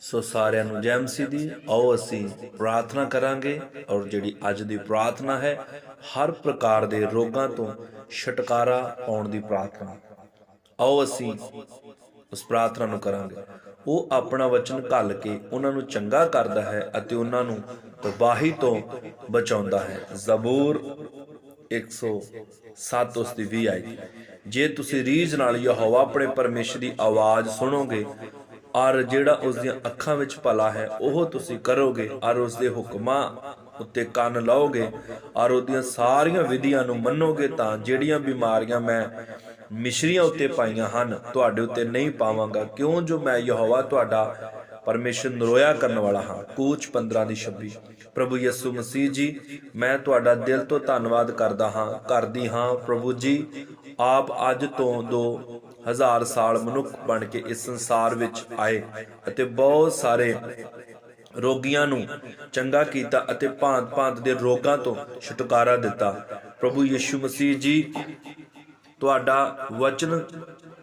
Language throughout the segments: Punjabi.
ਸੋ ਸਾਰਿਆਂ ਨੂੰ ਜੈ ਮਸੀਹ ਦੀ। ਆਓ ਅਸੀਂ ਪ੍ਰਾਰਥਨਾ ਕਰਾਂਗੇ ਔਰ ਜਿਹੜੀ ਅੱਜ ਦੀ ਪ੍ਰਾਰਥਨਾ ਹੈ, ਹਰ ਪ੍ਰਕਾਰ ਦੇ ਰੋਗਾਂ ਤੋਂ ਛੁਟਕਾਰਾ ਪਾਉਣ ਦੀ ਪ੍ਰਾਰਥਨਾ। ਆਓ ਅਸੀਂ ਉਸ ਪ੍ਰਾਰਥਨਾ ਨੂੰ ਕਰਾਂਗੇ। ਉਹ ਆਪਣਾ ਵਚਨ ਘੱਲ ਕੇ ਉਹਨਾਂ ਨੂੰ ਚੰਗਾ ਕਰਦਾ ਹੈ ਅਤੇ ਉਹਨਾਂ ਨੂੰ ਤਬਾਹੀ ਤੋਂ ਬਚਾਉਂਦਾ ਹੈ। ਜ਼ਬੂਰ 107 ਉਸ ਦੀ 20 ਆਈ। ਜੇ ਤੁਸੀਂ ਰੀਝ ਨਾਲ ਯਹੋਵਾ ਆਪਣੇ ਪਰਮੇਸ਼ਰ ਦੀ ਆਵਾਜ਼ ਸੁਣੋਗੇ ਔਰ ਜਿਹੜਾ ਉਸ ਦੀਆਂ ਅੱਖਾਂ ਵਿੱਚ ਭਲਾ ਹੈ, ਉਹ ਤੁਸੀਂ ਕਰੋਗੇ ਔਰ ਉਸ ਦੇ ਹੁਕਮਾਂ ਉੱਤੇ ਕੰਨ ਲਾਓਗੇ ਔਰ ਉਹਦੀਆਂ ਸਾਰੀਆਂ ਵਿਧੀਆਂ ਨੂੰ ਮੰਨੋਗੇ ਤਾਂ ਜਿਹੜੀਆਂ ਬਿਮਾਰੀਆਂ ਮੈਂ ਮਿਸ਼ਰੀਆਂ ਉੱਤੇ ਪਾਈਆਂ ਹਨ, ਤੁਹਾਡੇ ਉੱਤੇ ਨਹੀਂ ਪਾਵਾਂਗਾ। ਕਿਉਂ ਜੋ ਮੈਂ ਯਹੋਵਾ ਤੁਹਾਡਾ ਪਰਮੇਸ਼ਰ ਨਰੋਇਆ ਕਰਨ ਵਾਲਾ ਹਾਂ? ਕੂਚ 15 ਦੀ 26 ਪ੍ਰਭੂ ਯਿਸੂ ਮਸੀਹ ਜੀ, ਮੈਂ ਤੁਹਾਡਾ ਦਿਲ ਤੋਂ ਧੰਨਵਾਦ ਕਰਦਾ ਹਾਂ, ਕਰਦੀ ਹਾਂ, ਪ੍ਰਭੂ ਜੀ ਆਪ ਅੱਜ ਤੋਂ ਦੋ ਹਜ਼ਾਰ ਸਾਲ ਮਨੁੱਖ ਬਣ ਕੇ ਇਸ ਸੰਸਾਰ ਵਿੱਚ ਆਏ ਅਤੇ ਬਹੁਤ ਸਾਰੇ ਰੋਗੀਆਂ ਨੂੰ ਚੰਗਾ ਕੀਤਾ ਅਤੇ ਭਾਂਤ-ਭਾਂਤ ਦੇ ਰੋਗਾਂ ਤੋਂ ਛੁਟਕਾਰਾ ਦਿੱਤਾ। ਪ੍ਰਭੂ ਯਿਸੂ ਮਸੀਹ ਜੀ, ਤੁਹਾਡਾ ਵਚਨ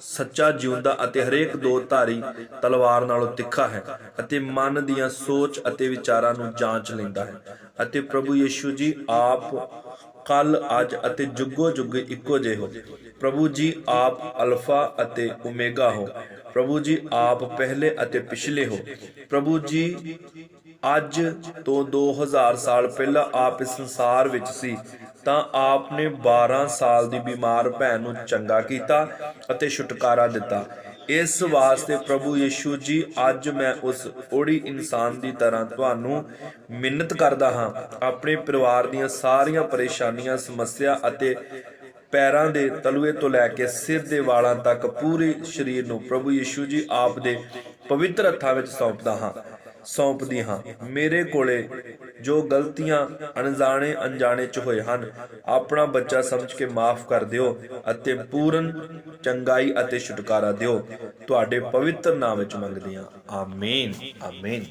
ਸੱਚਾ, ਜਿਉਂਦਾ ਅਤੇ ਹਰੇਕ ਦੋ ਧਾਰੀ ਤਲਵਾਰ ਨਾਲੋਂ ਤਿੱਖਾ ਹੈ ਅਤੇ ਮਨ ਦੀਆਂ ਸੋਚ ਅਤੇ ਵਿਚਾਰਾਂ ਨੂੰ ਜਾਂਚ ਲੈਂਦਾ ਹੈ ਅਤੇ ਪ੍ਰਭੂ ਯਿਸੂ ਜੀ, ਆਪ ਕੱਲ ਅੱਜ ਅਤੇ ਜੁਗੋ ਜੁਗ ਇੱਕੋ ਜਿਹੇ ਹੋ। ਪ੍ਰਭੂ ਜੀ ਆਪ ਅਲਫਾ ਅਤੇ ਓਮੇਗਾ ਹੋ। ਪ੍ਰਭੂ ਜੀ ਆਪ ਪਹਿਲੇ ਅਤੇ ਪਿਛਲੇ ਹੋ। ਪ੍ਰਭੂ ਜੀ ਅੱਜ ਤੋਂ 2000 ਸਾਲ ਪਹਿਲਾਂ ਆਪ ਇਸ ਸੰਸਾਰ ਵਿੱਚ ਸੀ, ਤਾਂ ਆਪ ਨੇ 12 ਸਾਲ ਦੀ ਬਿਮਾਰ ਭੈਣ ਨੂੰ ਚੰਗਾ ਕੀਤਾ ਅਤੇ ਛੁਟਕਾਰਾ ਦਿੱਤਾ। ਇਸ ਵਾਸਤੇ ਪ੍ਰਭੂ ਯਿਸੂ ਜੀ, ਅੱਜ ਮੈਂ ਉਸ ਓੜੀ ਇਨਸਾਨ ਦੀ ਤਰ੍ਹਾਂ ਤੁਹਾਨੂੰ ਮਿੰਨਤ ਕਰਦਾ ਹਾਂ। ਆਪਣੇ ਪਰਿਵਾਰ ਦੀਆਂ ਸਾਰੀਆਂ ਪਰੇਸ਼ਾਨੀਆਂ, ਸਮੱਸਿਆ ਅਤੇ ਪੈਰਾਂ ਦੇ ਤਲੂਏ ਤੋਂ ਲੈ ਕੇ ਸਿਰ ਦੇ ਵਾਲਾਂ ਤੱਕ ਪੂਰੇ ਸਰੀਰ ਨੂੰ ਪ੍ਰਭੂ ਯਿਸੂ ਜੀ ਆਪ ਦੇ ਪਵਿੱਤਰ ਹੱਥਾਂ ਵਿੱਚ ਸੌਂਪਦਾ ਹਾਂ, ਸੌਂਪਦੀ ਹਾਂ। ਮੇਰੇ ਕੋਲੇ ਜੋ ਗਲਤੀਆਂ ਅਣਜਾਣੇ ਅਣਜਾਣੇ ਚ ਹੋਏ ਹਨ, ਆਪਣਾ ਬੱਚਾ ਸਮਝ ਕੇ ਮਾਫ ਕਰ ਦਿਓ ਅਤੇ ਪੂਰਨ ਚੰਗਾਈ ਅਤੇ ਛੁਟਕਾਰਾ ਦਿਓ। ਤੁਹਾਡੇ ਪਵਿੱਤਰ ਨਾਮ ਵਿੱਚ ਮੰਗਦੇ ਹਾਂ। ਆਮੀਨ। ਆਮੀਨ।